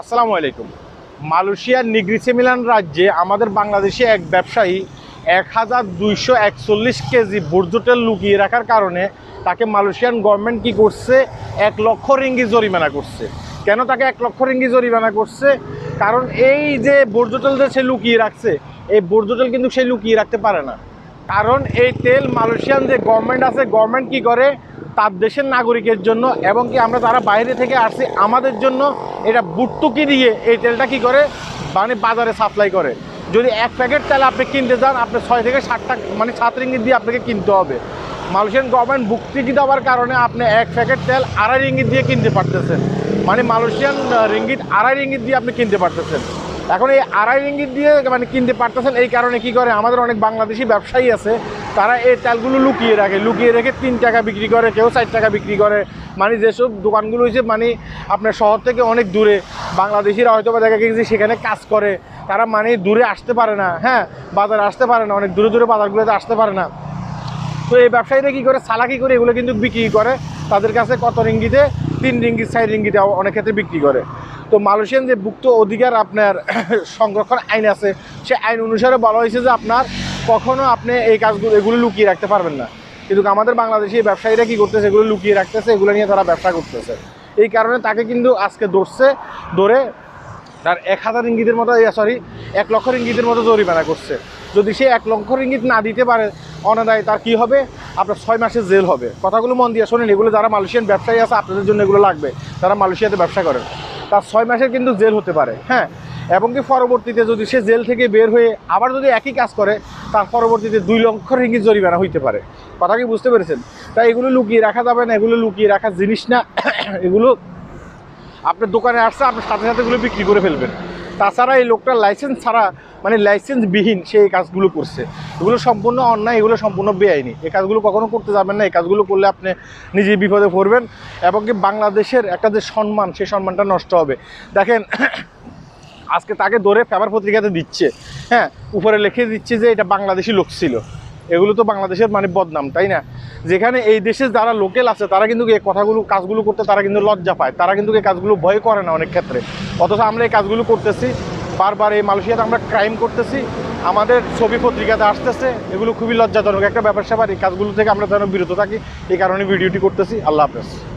আসসালামু আলাইকুম। মালয়েশিয়ার নিগ্রিসেমিলান রাজ্যে আমাদের বাংলাদেশে এক ব্যবসায়ী এক হাজার দুইশো একচল্লিশ কেজি বুর্জুটেল লুকিয়ে রাখার কারণে তাকে মালয়েশিয়ান গভর্নমেন্ট কি করছে? এক লক্ষ রিঙ্গি জরিমানা করছে। কেন তাকে এক লক্ষ রিঙ্গি জরিমানা করছে? কারণ এই যে বুর্জুটেল যে সে লুকিয়ে রাখছে, এই বুর্জুটেল কিন্তু সে লুকিয়ে রাখতে পারে না। কারণ এই তেল মালয়েশিয়ান যে গভর্নমেন্ট আছে, গভর্নমেন্ট কি করে? তার দেশের নাগরিকের জন্য এবং কি আমরা তারা বাইরে থেকে আসছি আমাদের জন্য এটা বুটটুকি দিয়ে এই তেলটা কি করে? মানে বাজারে সাপ্লাই করে। যদি এক প্যাকেট তেল আপনি কিনতে যান আপনি ছয় থেকে ষাট টাকা মানে সাত রিঙ্গিত দিয়ে আপনাকে কিনতে হবে। মালয়েশিয়ান গভর্নমেন্ট বুকটিকি দেওয়ার কারণে আপনি এক প্যাকেট তেল আড়াই রিঙ্গিত দিয়ে কিনতে পারতেছেন। মানে মালয়েশিয়ান রিঙ্গিত আড়াই রিঙ্গিত দিয়ে আপনি কিনতে পারতেছেন। এখন এই আড়াই রিঙ্গিত দিয়ে মানে কিনতে পারতেছেন, এই কারণে কি করে? আমাদের অনেক বাংলাদেশি ব্যবসায়ী আছে, তারা এই তেলগুলো লুকিয়ে রাখে। লুকিয়ে রেখে তিন টাকা বিক্রি করে, কেউ চার টাকা বিক্রি করে মানে যেসব দোকানগুলো হয়েছে মানে আপনার শহর থেকে অনেক দূরে, বাংলাদেশিরা হয়তো বা দেখা গেছে সেখানে কাজ করে। তারা মানে দূরে আসতে পারে না হ্যাঁ? বাজারে আসতে পারে না, অনেক দূরে দূরে বাজারগুলোতে আসতে পারে না। তো এই ব্যবসায়ীরা কী করে সালাকি করে এগুলো কিন্তু বিক্রি করে। তাদের কাছে কত রিঙ্গিতে, তিন রিঙ্গিত চার রিঙ্গিতে অনেক ক্ষেত্রে বিক্রি করে। তো মালয়েশিয়ান যে ভুক্ত অধিকার আপনার সংরক্ষণ আইন আছে, সে আইন অনুসারে বলা হয়েছে যে আপনার কখনো আপনি এই কাজগুলো, এগুলো লুকিয়ে রাখতে পারবেন না। কিন্তু আমাদের বাংলাদেশি ব্যবসায়ীরা কি করতেছে? এগুলো লুকিয়ে রাখতেছে, এগুলো নিয়ে তারা ব্যবসা করতেছে। এই কারণে তাকে কিন্তু আজকে ধরছে, ধরে তার এক হাজার ইঙ্গিতের মতো সরি এক লক্ষ ইঙ্গিতের মতো জরিমানা করছে। যদি সে এক লক্ষ ইঙ্গিত না দিতে পারে, অনাদায় তার কি হবে? আপনার ছয় মাসের জেল হবে। কথাগুলো মন দিয়ে শোনেন, এগুলো যারা মালয়েশিয়ান ব্যবসায়ী আছে, আপনাদের জন্য এগুলো লাগবে। তারা মালয়েশিয়াতে ব্যবসা করেন তার ছয় মাসের কিন্তু জেল হতে পারে হ্যাঁ? এবং কি পরবর্তীতে যদি সে জেল থেকে বের হয়ে আবার যদি একই কাজ করে তার পরবর্তীতে দুই লক্ষ রিঙ্গিত জরিমানা হইতে পারে। কথা কি বুঝতে পেরেছেন? তাই এগুলো লুকিয়ে রাখা যাবে না, এগুলো লুকিয়ে রাখার জিনিস না। এগুলো আপনার দোকানে আসছে আপনার সাথে সাথে এগুলো বিক্রি করে ফেলবেন। তাছাড়া এই লোকটার লাইসেন্স ছাড়া মানে লাইসেন্সবিহীন সে এই কাজগুলো করছে। এগুলো সম্পূর্ণ অন্যায়, এগুলো সম্পূর্ণ বেআইনি। এই কাজগুলো কখনো করতে যাবেন না, এই কাজগুলো করলে আপনি নিজে বিপদে পড়বেন। এবং কি বাংলাদেশের একটা যে সম্মান সেই সম্মানটা নষ্ট হবে। দেখেন আজকে তাকে ধরে পেপার পত্রিকাতে দিচ্ছে। হ্যাঁ উপরে লিখে দিচ্ছে যে এটা বাংলাদেশি লোক ছিল। এগুলো তো বাংলাদেশের মানে বদনাম, তাই না? যেখানে এই দেশে যারা লোকেল আছে, তারা কিন্তু এই কথাগুলো, কাজগুলো করতে তারা কিন্তু লজ্জা পায়। তারা কিন্তু এই কাজগুলো ভয় করে না অনেক ক্ষেত্রে। অথচ আমরা এই কাজগুলো করতেছি। বারবার এই মালয়েশিয়াতে আমরা ক্রাইম করতেছি। আমাদের ছবি পত্রিকাতে আসতেছে। এগুলো খুবই লজ্জাজনক একটা ব্যাপার স্যাপার। এই কাজগুলো থেকে আমরা যেন বিরত থাকি। এই কারণে ভিডিওটি করতেছি। আল্লাহ হাফেজ।